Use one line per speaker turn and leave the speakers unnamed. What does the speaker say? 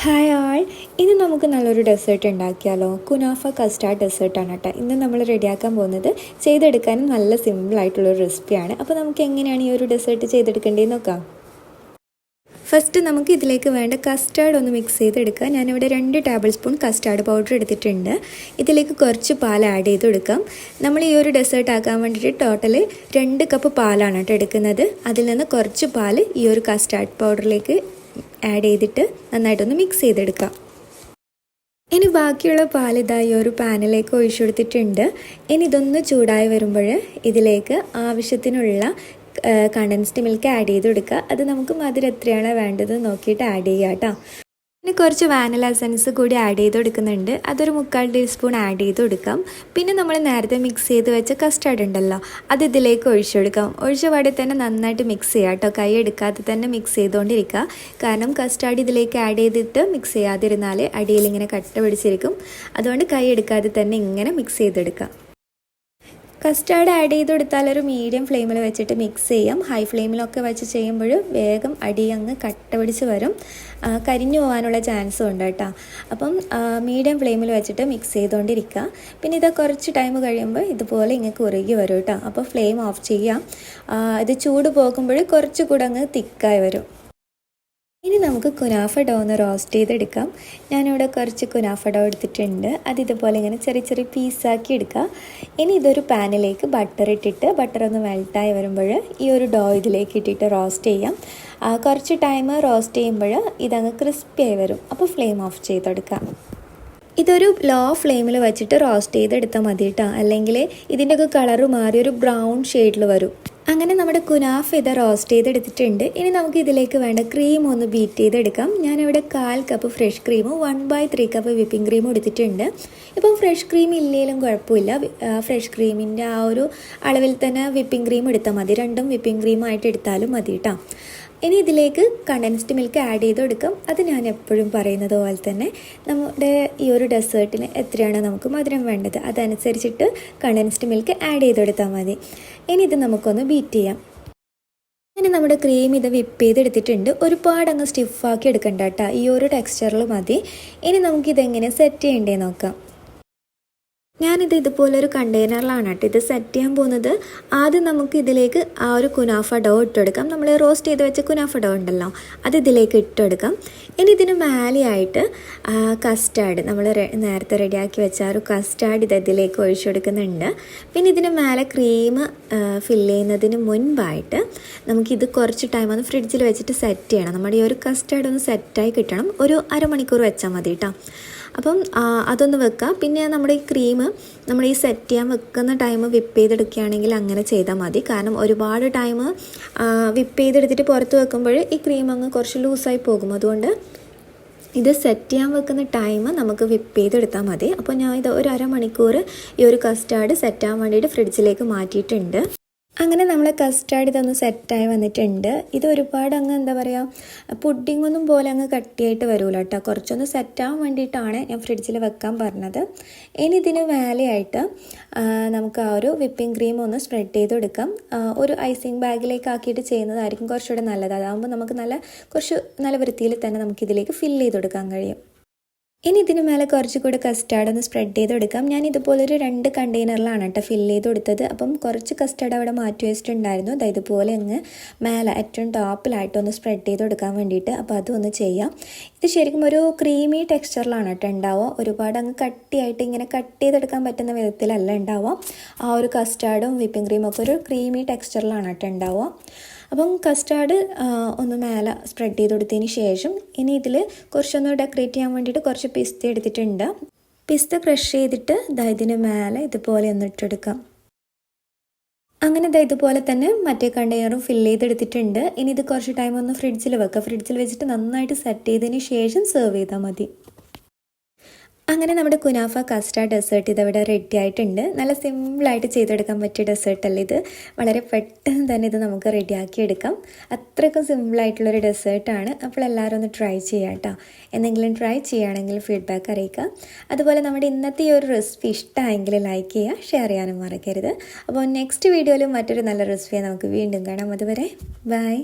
Hi ആൾ ഇന്ന് നമുക്ക് നല്ലൊരു ഡെസേർട്ട് ഉണ്ടാക്കിയാലോ? കുനാഫ കസ്റ്റാർഡ് ഡെസേർട്ടാണ് കേട്ടോ. ഇന്ന് നമ്മൾ റെഡിയാക്കാൻ പോകുന്നത് ചെയ്തെടുക്കാനും നല്ല സിമ്പിളായിട്ടുള്ളൊരു റെസിപ്പിയാണ് അപ്പോൾ നമുക്ക് എങ്ങനെയാണ് ഈ ഒരു ഡെസേർട്ട് ചെയ്തെടുക്കേണ്ടതെന്ന് നോക്കാം. ഫസ്റ്റ് നമുക്ക് ഇതിലേക്ക് വേണ്ട കസ്റ്റാർഡ് ഒന്ന് മിക്സ് ചെയ്തെടുക്കുക. ഞാനിവിടെ രണ്ട് ടേബിൾ സ്പൂൺ കസ്റ്റാർഡ് പൗഡർ എടുത്തിട്ടുണ്ട്. ഇതിലേക്ക് കുറച്ച് പാൽ ആഡ് ചെയ്ത് കൊടുക്കാം നമ്മൾ ഈ ഒരു ഡെസേർട്ട് ആക്കാൻ വേണ്ടിയിട്ട് ടോട്ടൽ രണ്ട് കപ്പ് പാലാണ് കേട്ടോ എടുക്കുന്നത്. അതിൽ നിന്ന് കുറച്ച് പാൽ ഈ ഒരു കസ്റ്റാർഡ് പൗഡറിലേക്ക് ആഡ് ചെയ്തിട്ട് നന്നായിട്ടൊന്ന് മിക്സ് ചെയ്തെടുക്കാം. ഇനി ബാക്കിയുള്ള പാൽ ഇതായി ഒരു പാനിലേക്ക് ഒഴിച്ചു കൊടുത്തിട്ടുണ്ട്. ഇനി ഇതൊന്ന് ചൂടായി വരുമ്പോൾ ഇതിലേക്ക് ആവശ്യത്തിനുള്ള കണ്ടൻസ്ഡ് മിൽക്ക് ആഡ് ചെയ്ത് കൊടുക്കുക അത് നമുക്ക് മധുരം എത്രയാണ് വേണ്ടത് നോക്കിയിട്ട് ആഡ് ചെയ്യുക കേട്ടോ പിന്നെ കുറച്ച് വാനില എസൻസ് കൂടി ആഡ് ചെയ്ത് കൊടുക്കുന്നുണ്ട്. അതൊരു മുക്കാൽ ടീസ്പൂൺ ആഡ് ചെയ്ത് കൊടുക്കാം. പിന്നെ നമ്മൾ നേരത്തെ മിക്സ് ചെയ്ത് വെച്ച കസ്റ്റാർഡ് ഉണ്ടല്ലോ അത് ഇതിലേക്ക് ഒഴിച്ചു കൊടുക്കാം. ഒഴിച്ച തന്നെ നന്നായിട്ട് മിക്സ് ചെയ്യുക കേട്ടോ കൈ എടുക്കാതെ തന്നെ മിക്സ് ചെയ്തുകൊണ്ടിരിക്കുക കാരണം കസ്റ്റാർഡ് ഇതിലേക്ക് ആഡ് ചെയ്തിട്ട് മിക്സ് ചെയ്യാതിരുന്നാൽ അടിയിൽ ഇങ്ങനെ കട്ട പിടിച്ചിരിക്കും. അതുകൊണ്ട് കൈ എടുക്കാതെ തന്നെ ഇങ്ങനെ മിക്സ് ചെയ്തെടുക്കാം. കസ്റ്റാർഡ് ആഡ് ചെയ്ത് കൊടുത്താൽ ഒരു മീഡിയം ഫ്ലെയിമിൽ വെച്ചിട്ട് മിക്സ് ചെയ്യാം. ഹൈ ഫ്ലെയിമിലൊക്കെ വെച്ച് ചെയ്യുമ്പോൾ വേഗം അടി അങ്ങ് കട്ട പിടിച്ച് വരും. കരിഞ്ഞു പോകാനുള്ള ചാൻസും ഉണ്ട് കേട്ടോ. അപ്പം മീഡിയം ഫ്ലെയിമിൽ വെച്ചിട്ട് മിക്സ് ചെയ്തുകൊണ്ടിരിക്കുക. പിന്നെ ഇത് കുറച്ച് ടൈം കഴിയുമ്പോൾ ഇതുപോലെ ഇങ്ങനെ കുറുകി വരും കേട്ടോ. അപ്പോൾ ഫ്ലെയിം ഓഫ് ചെയ്യാം. ഇത് ചൂട് പോകുമ്പോൾ കുറച്ചുകൂടെ അങ്ങ് തിക്കായി വരും. ഇനി നമുക്ക് കുനാഫ ഡോ ഒന്ന് റോസ്റ്റ് ചെയ്തെടുക്കാം. ഞാനിവിടെ കുറച്ച് കുനാഫ ഡോ എടുത്തിട്ടുണ്ട്. അത് ഇതുപോലെ ഇങ്ങനെ ചെറിയ ചെറിയ പീസാക്കി എടുക്കുക ഇനി ഇതൊരു പാനിലേക്ക് ബട്ടർ ഇട്ടിട്ട് ബട്ടർ ഒന്ന് മെൽട്ടായി വരുമ്പോൾ ഈ ഒരു ഡോ ഇതിലേക്ക് ഇട്ടിട്ട് റോസ്റ്റ് ചെയ്യാം. കുറച്ച് ടൈം റോസ്റ്റ് ചെയ്യുമ്പോൾ ഇതങ്ങ് ക്രിസ്പി ആയി വരും. അപ്പോൾ ഫ്ലെയിം ഓഫ് ചെയ്തെടുക്കാം. ഇതൊരു ലോ ഫ്ലെയിമിൽ വെച്ചിട്ട് റോസ്റ്റ് ചെയ്തെടുത്താൽ മതി കേട്ടോ അല്ലെങ്കിൽ ഇതിന്റെയൊക്കെ കളറ് മാറി ഒരു ബ്രൗൺ ഷെയ്ഡിൽ വരും. അങ്ങനെ നമ്മുടെ കുനാഫ് ഇത് റോസ്റ്റ് ചെയ്തെടുത്തിട്ടുണ്ട്. ഇനി നമുക്ക് ഇതിലേക്ക് വേണ്ട ക്രീം ഒന്ന് ബീറ്റ് ചെയ്തെടുക്കാം. ഞാനിവിടെ കാൽ കപ്പ് ഫ്രഷ് ക്രീമും one by three cup whipping ക്രീമും എടുത്തിട്ടുണ്ട്. ഇപ്പം ഫ്രഷ് ക്രീം ഇല്ലെങ്കിലും കുഴപ്പമില്ല. ഫ്രഷ് ക്രീമിന്റെ ആ ഒരു അളവിൽ തന്നെ വിപ്പിംഗ് ക്രീം എടുത്താൽ മതി. രണ്ടും വിപ്പിംഗ് ക്രീമായിട്ട് എടുത്താലും മതി കേട്ടോ ഇനി ഇതിലേക്ക് കണ്ടൻസ്ഡ് മിൽക്ക് ആഡ് ചെയ്ത് കൊടുക്കാം അത് ഞാൻ എപ്പോഴും പറയുന്നത് പോലെ തന്നെ നമ്മുടെ ഈ ഒരു ഡെസേർട്ടിന് എത്രയാണ് നമുക്ക് മധുരം വേണ്ടത് അതനുസരിച്ചിട്ട് കണ്ടൻസ്ഡ് മിൽക്ക് ആഡ് ചെയ്ത് കൊടുത്താൽ മതി. ഇനി ഇത് നമുക്കൊന്ന് ബീറ്റ് ചെയ്യാം. ഇനി നമ്മുടെ ക്രീം ഇത് വിപ്പ് ചെയ്തെടുത്തിട്ടുണ്ട്. ഒരുപാട് അങ്ങ് സ്റ്റിഫാക്കി എടുക്കണ്ട കേട്ടോ ഈ ഒരു ടെക്സ്ചറിൽ മതി. ഇനി നമുക്കിതെങ്ങനെ സെറ്റ് ചെയ്യേണ്ടേ നോക്കാം. ഞാനിത് ഇതുപോലൊരു കണ്ടെയ്നറിലാണ് കേട്ടോ ഇത് സെറ്റ് ചെയ്യാൻ പോകുന്നത്. ആദ്യം നമുക്ക് ഇതിലേക്ക് ആ ഒരു കുനാഫ ഡോ ഇട്ടെടുക്കാം. നമ്മൾ റോസ്റ്റ് ചെയ്ത് വെച്ച കുനാഫ ഡോ ഉണ്ടല്ലോ അത് ഇതിലേക്ക് ഇട്ടെടുക്കാം. ഇനി ഇതിന് മേലെയായിട്ട് കസ്റ്റാർഡ് നമ്മൾ നേരത്തെ റെഡിയാക്കി വെച്ച ആ ഒരു കസ്റ്റാർഡ് ഇത് ഇതിലേക്ക് ഒഴിച്ചെടുക്കുന്നുണ്ട്. പിന്നെ ഇതിന് മേലെ ക്രീം ഫില്ല് ചെയ്യുന്നതിന് മുൻപായിട്ട് നമുക്കിത് കുറച്ച് ടൈം ഒന്ന് ഫ്രിഡ്ജിൽ വെച്ചിട്ട് സെറ്റ് ചെയ്യണം. നമ്മുടെ ഈ ഒരു കസ്റ്റാർഡ് ഒന്ന് സെറ്റായി കിട്ടണം. ഒരു അരമണിക്കൂർ വെച്ചാൽ മതി കേട്ടോ അപ്പം അതൊന്ന് വെക്കുക പിന്നെ നമ്മുടെ ഈ ക്രീം നമ്മൾ ഈ സെറ്റ് ചെയ്യാൻ വെക്കുന്ന ടൈം വിപ്പ് ചെയ്തെടുക്കുകയാണെങ്കിൽ അങ്ങനെ ചെയ്താൽ മതി. കാരണം ഒരുപാട് ടൈം വിപ്പ് ചെയ്തെടുത്തിട്ട് പുറത്ത് വെക്കുമ്പോൾ ഈ ക്രീം അങ്ങ് കുറച്ച് ലൂസായി പോകും. അതുകൊണ്ട് ഇത് സെറ്റ് ചെയ്യാൻ വെക്കുന്ന ടൈം നമുക്ക് വിപ്പ് ചെയ്തെടുത്താൽ മതി. അപ്പോൾ ഞാൻ ഇത് ഒരു അരമണിക്കൂർ ഈ ഒരു കസ്റ്റാർഡ് സെറ്റ് ആവാൻ വേണ്ടിയിട്ട് ഫ്രിഡ്ജിലേക്ക് മാറ്റിയിട്ടുണ്ട്. അങ്ങനെ നമ്മളെ കസ്റ്റാർഡ് ഇതൊന്ന് സെറ്റായി വന്നിട്ടുണ്ട്. ഇത് ഒരുപാട് അങ്ങ് എന്താ പറയുക പുഡിംഗ് ഒന്നും പോലെ അങ്ങ് കട്ടിയായിട്ട് വരൂല കേട്ടോ കുറച്ചൊന്ന് സെറ്റാവാൻ വേണ്ടിയിട്ടാണ് ഞാൻ ഫ്രിഡ്ജിൽ വെക്കാൻ പറഞ്ഞത്. ഇനി ഇതിന് വേലയായിട്ട് നമുക്ക് ആ ഒരു വിപ്പിംഗ് ക്രീം ഒന്ന് സ്പ്രെഡ് ചെയ്ത് കൊടുക്കാം ഒരു ഐസിങ് ബാഗിലേക്ക് ആക്കിയിട്ട് ചെയ്യുന്നതായിരിക്കും കുറച്ചുകൂടെ നല്ലത്. അതാകുമ്പോൾ നമുക്ക് നല്ല കുറച്ച് നല്ല വൃത്തിയിൽ തന്നെ നമുക്കിതിലേക്ക് ഫില്ല് ചെയ്ത് കൊടുക്കാൻ കഴിയും. ഇനി ഇതിന് മേലെ കുറച്ചുകൂടെ കസ്റ്റാർഡ് ഒന്ന് സ്പ്രെഡ് ചെയ്ത് കൊടുക്കാം ഞാൻ ഇതുപോലൊരു രണ്ട് കണ്ടെയ്നറിലാണ് കേട്ടോ ഫില്ല് ചെയ്ത് കൊടുത്തത്. അപ്പം കുറച്ച് കസ്റ്റാർഡ് അവിടെ മാറ്റി വെച്ചിട്ടുണ്ടായിരുന്നു അത് ഇതുപോലെ അങ്ങ് മേലെ ഏറ്റവും ടോപ്പിലായിട്ട് ഒന്ന് സ്പ്രെഡ് ചെയ്ത് കൊടുക്കാൻ വേണ്ടിയിട്ട് അപ്പോൾ അതൊന്ന് ചെയ്യാം. ഇത് ശരിക്കും ഒരു ക്രീമി ടെക്സ്ചറിലാണ് കേട്ടോ ഉണ്ടാവുക. ഒരുപാട് അങ്ങ് കട്ടിയായിട്ട് ഇങ്ങനെ കട്ട് ചെയ്തെടുക്കാൻ പറ്റുന്ന വിധത്തിലല്ല ഉണ്ടാവുക. ആ ഒരു കസ്റ്റാർഡും വിപ്പിംഗ് ക്രീമൊക്കെ ഒരു ക്രീമി ടെക്സ്ചറിലാണ് കേട്ടോ ഉണ്ടാവുക. അപ്പം കസ്റ്റാർഡ് ഒന്ന് മേലെ സ്പ്രെഡ് ചെയ്ത് കൊടുത്തതിന് ശേഷം ഇനി ഇതിൽ കുറച്ചൊന്ന് ഡെക്കറേറ്റ് ചെയ്യാൻ വേണ്ടിയിട്ട് കുറച്ച് പിസ്ത എടുത്തിട്ടുണ്ട്. പിസ്ത ക്രഷ് ചെയ്തിട്ട് ഇതിന് മേലെ ഇതുപോലെ ഒന്ന് ഇട്ടെടുക്കാം. അങ്ങനെ ഇതാ ഇതുപോലെ തന്നെ മറ്റേ കണ്ടെയ്നറും ഫില്ല് ചെയ്തെടുത്തിട്ടുണ്ട്. ഇനി ഇത് കുറച്ച് ടൈം ഒന്ന് ഫ്രിഡ്ജിൽ വെക്കുക ഫ്രിഡ്ജിൽ വെച്ചിട്ട് നന്നായിട്ട് സെറ്റ് ചെയ്തതിന് ശേഷം സെർവ് ചെയ്താൽ മതി. അങ്ങനെ നമ്മുടെ കുനാഫ കസ്റ്റാർഡ് ഡെസേർട്ട് ഇത് ഇവിടെ റെഡി ആയിട്ടുണ്ട്. നല്ല സിമ്പിളായിട്ട് ചെയ്തെടുക്കാൻ പറ്റിയ ഡെസേർട്ടല്ല ഇത്. വളരെ പെട്ടെന്ന് തന്നെ ഇത് നമുക്ക് റെഡിയാക്കി എടുക്കാം. അത്രയ്ക്കും സിമ്പിളായിട്ടുള്ളൊരു ഡെസേർട്ടാണ് അപ്പോൾ എല്ലാവരും ഒന്ന് ട്രൈ ചെയ്യാം കേട്ടോ എന്തെങ്കിലും ട്രൈ ചെയ്യുകയാണെങ്കിൽ ഫീഡ്ബാക്ക് അറിയിക്കുക. അതുപോലെ നമ്മുടെ ഇന്നത്തെ ഈ ഒരു റെസിപ്പി ഇഷ്ടമായെങ്കിൽ ലൈക്ക് ചെയ്യുക ഷെയർ ചെയ്യാനും മറക്കരുത്. അപ്പോൾ നെക്സ്റ്റ് വീഡിയോയിലും മറ്റൊരു നല്ല റെസിപ്പിയെ നമുക്ക് വീണ്ടും കാണാം. അതുവരെ ബൈ